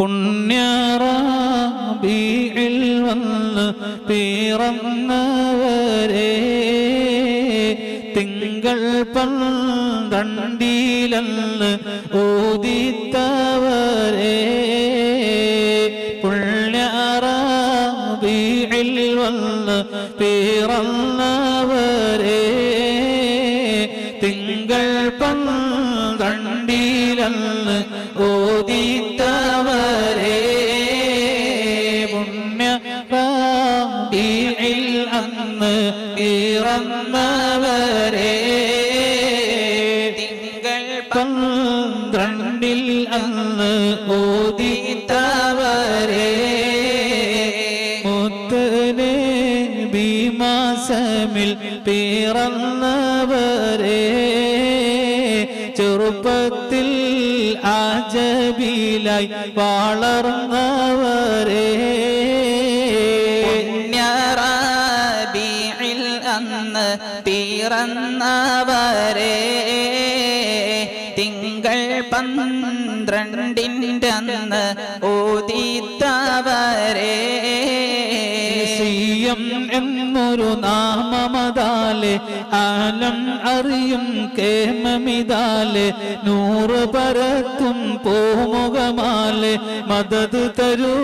പുണ്യറാബിയിൽ വന്ന് പീറന്നവരെ തിങ്കൾ പന്ത്രണ്ടിലന്ന് ഊതിത്തവരെ. പുണ്യറാബിയിൽ വന്ന് പീറന്നവരെ തിങ്കൾ പന്ത്രണ്ടിലന്ന് ആജബിലായി വളർന്നവരെ. പുണ്യറാബിയിൽ അന്ന് പിറന്നവരെ. തിങ്കൾ പന്ത്രണ്ടിന്റെ അന്ന് സിയം എന്നൊരു നാമമതാലെ ആലം അറിയും കേമമിതാലെ നൂറ് പരത്തും പോമുഖമാലെ മദത് തരൂ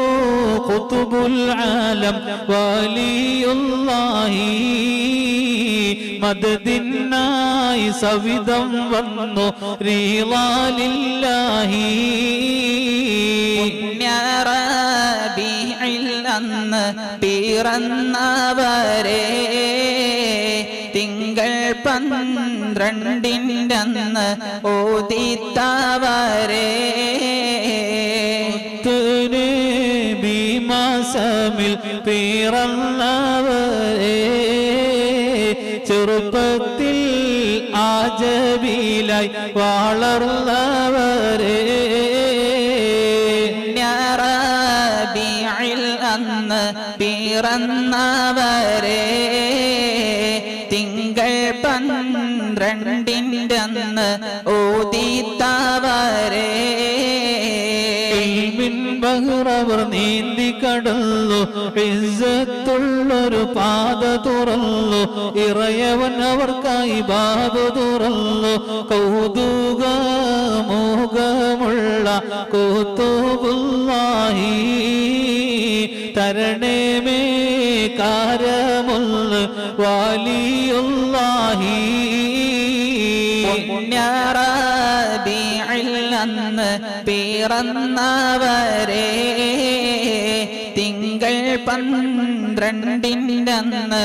കുത്തുബുൽ ആലം വലിയുള്ളാഹി. മദതിനായി സവിധം വന്നു റീവാലില്ലാഹി. പുണ്യറാബിയിൽ അന്ന് പിറന്നവരെ തിങ്കൾ പന്ത്രണ്ടിന്റെ മുത്തനെ ഭീമാസമിൽ പിറന്നവരെ ചെറുപ്പത്തിൽ ആജബിലായി വളർന്നവരെ. പുണ്യറാബിയിൽ അന്ന് പിറന്നവരെ തിങ്കൾ പന്ത്രണ്ടിന്റെ അന്ന് ഓതിത്തവരെ. ബഹ്റവർ നീന്തി കടന്നു ഇസ്സത്തുള്ളൊരു പാത തുറന്നു ഇറയവൻ അവർക്കായി ബാബു തുറന്നു. കൗതുക മോഹമുള്ള കൂത്തുബുല്ലാഹി. തരണേമേ കാരമുള്ള വാലിയുള്ളാഹി. പുണ്യറാബിയിൽ അന്ന് പിറന്നവരെ തിങ്കൾ പന്ത്രണ്ടിന്റെ അന്ന്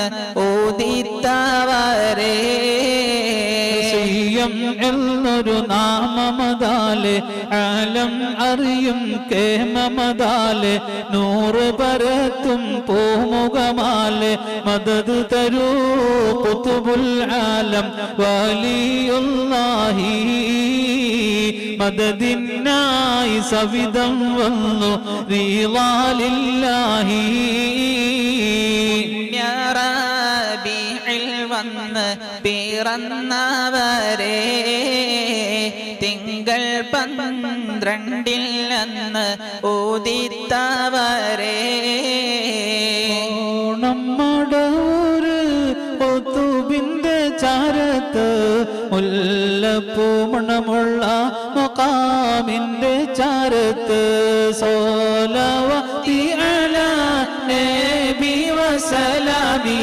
സിയം എന്നൊരു നാമമതാലെ ആലം അറിയും കേമമതാലെ നൂറ് പരത്തും പൂമുഖമാലെ മദത് തരൂ കുത്തുബുൽ ആലം വലിയുള്ളാഹി. മദതിനായി സവിധം വന്നു പുണ്യറാബിയിൽ വന്ന് പിറന്നവരെ. തിങ്കൾ പന്ത്രണ്ടിൽ ഊതിത്തവരെ. ഓദിത്തവരെ നമ്മടൂര് ഒത്തുബിന്റെ ചാരത്ത് മുല്ലപ്പൂ മണമുള്ള മുക്കാമിന്റെ ചാരത്ത് സോലവതി വസലാമി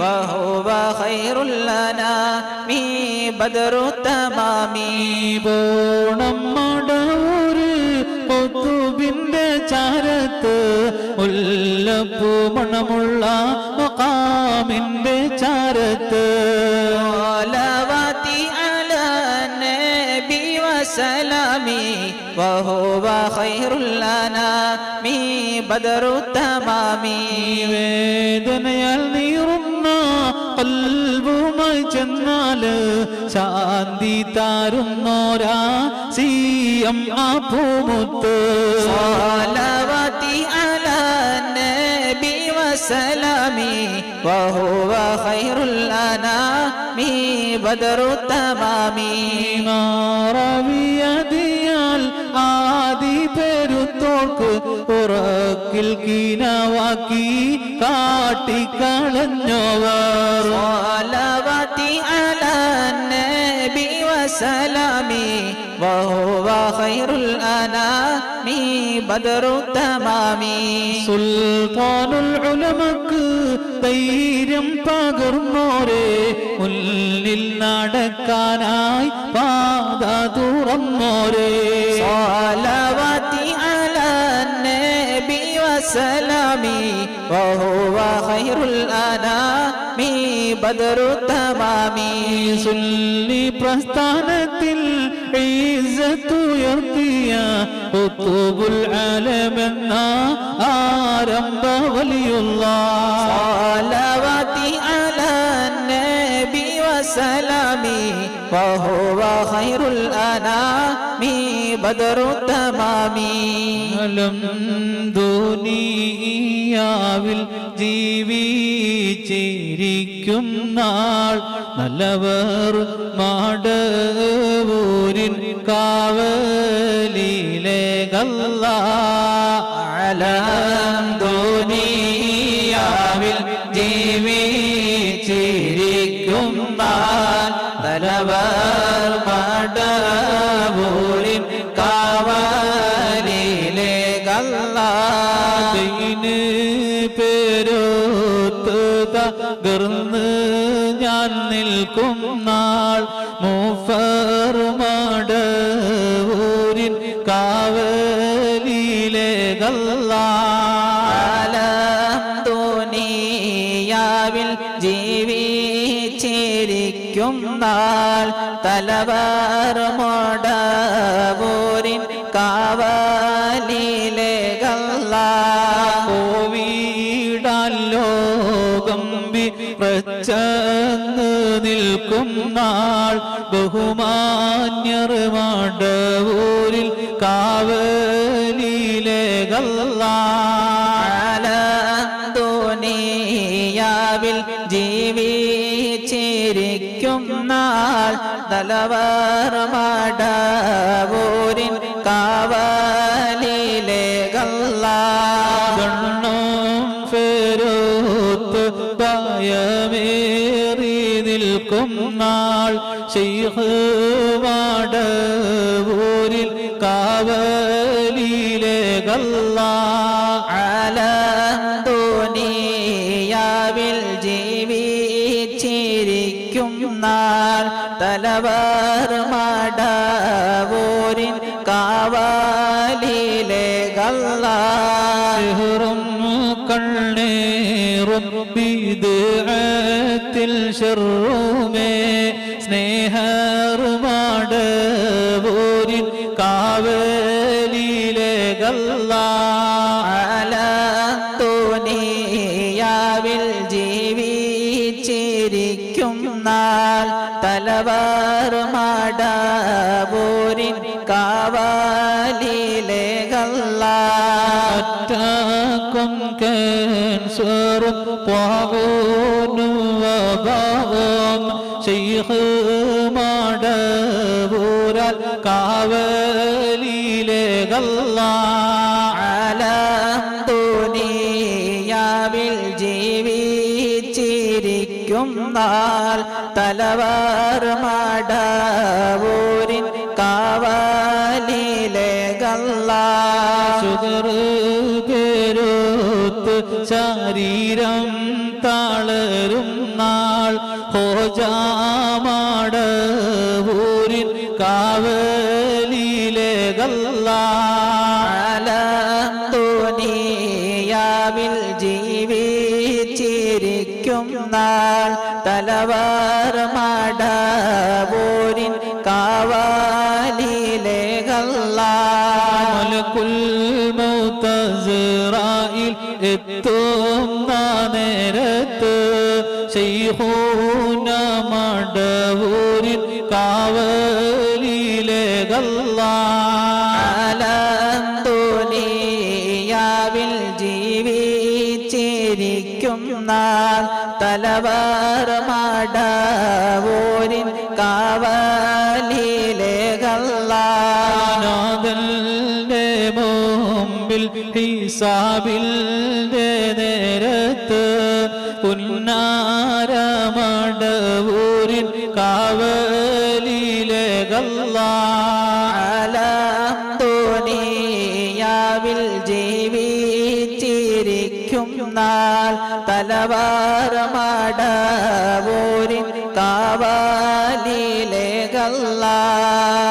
وهو خير الأنام بدر التمام പോണമ്മടൂര് ഒത്തുബിന്റെ ചാരത്ത് മുല്ലപ്പൂ മണമുള്ള മുക്കാമിന്റെ ചാരത്ത് صلواتي على النبي وسلامي وهو خير الأنام بدر التمام ചെന്നാല് ശാന്തി താരുന്നോരാ സീയം ആ പൂമുത്ത് صلواتي على النبي وسلامي وهو خير الأنام بدر التمام മാറവിയതിയാൽ ആദി പെരുത്തോ പോക്ക് ഉറക്കിൽ കീനവാക്കി കാട്ടിക്കളഞ്ഞോവർ صلواتي على النبي وسلامي وهو خير الأنام بدر التمام സുൽത്താനുൽ ഉലമക്ക് ധൈര്യം പകർന്നോരെ മുന്നിൽ നടക്കാനായി പാത തുറന്നോരെ صلواتي على النبي وسلامي وهو خير الأنام بدر التمام സുല്ലി പ്രസ്ഥാനത്തിൽ ഈസത്തുയർത്തിയ ഉത്തുബുൽ ആലമെന്ന ആരംഭ വലിയുള്ള صلواتي على النبي وسلامي وهو خير الأنام بدر التمام കാലം ദുനിയാവിൽ ജീവിച്ചിരിക്കും നാൾ നല്ലവർ മാടവൂരിൻ കാവലിലെ കല്ല മാടവൂരിൻ കാവലിലെ കല്ലാതിന് പേരോത്ത് തകർന്ന് ഞാൻ നിൽക്കും ജീവിച്ചിരിക്കും നാൾ തലവർ മോടവൂരിൻ കാവലിലെ കോവിടാൻ ലോകം വിറച്ചങ്ങ് നിൽക്കും ബഹുമാന്യർ കാവലിലെ നാൾ തലവർ മടവൂരിൻ കാവലിലെ ഗണ്ണോം ഫെരോത്ത് നിൽക്കും നാൾ. കാവലിലെ കല്ല ആലം ദുനിയാവിൽ ജീവിച്ചിരിക്കും നാൾ. തലവർ മടവൂരിൻ കാവാലിലെ ഗല്ല സിഹറും കണ്ണേറും വിദേഹത്തിൽ ഷെറുമേ സ്നേഹറുമാടവൂരിൻ ക്യാൻസറും പാകോനും കാവലിലേകല്ല ശൈഖ് മാടവൂരാൽ കാവലിലെ കല്ലാ ആലം ദുനിയാവിൽ ജീവിച്ചിരിക്കും നാൾ തലവർ കാവാലിലെ ഷുഗർ പേരോത്ത് ശരീരം തളരും നാൾ. ഹോജാമാടൂരിൻ കാവലിലെ കല്ലാ തലവർ മടവൂരിൻ കാവാലിലെ ഗല്ല മലക്കുൽ മൗതസ്റായിൽ എത്തുന്ന നേരത്ത് ശൈഖൂന മടവൂരിൻ കാവലിലെ കല്ലാ ജീവിച്ചിരിക്കും നാൾ തലവർ മടവൂരിൻ കാവലിലെ ഗല്ല നാഥന്റെ മുമ്പിൽ ഹിസാബിന്റെ നേരത്ത് പുന്നാരമടവൂരിൻ കാവലിലെ തലവാറമടവൂരിൻ കാവാലിലെ ഗല്ലാ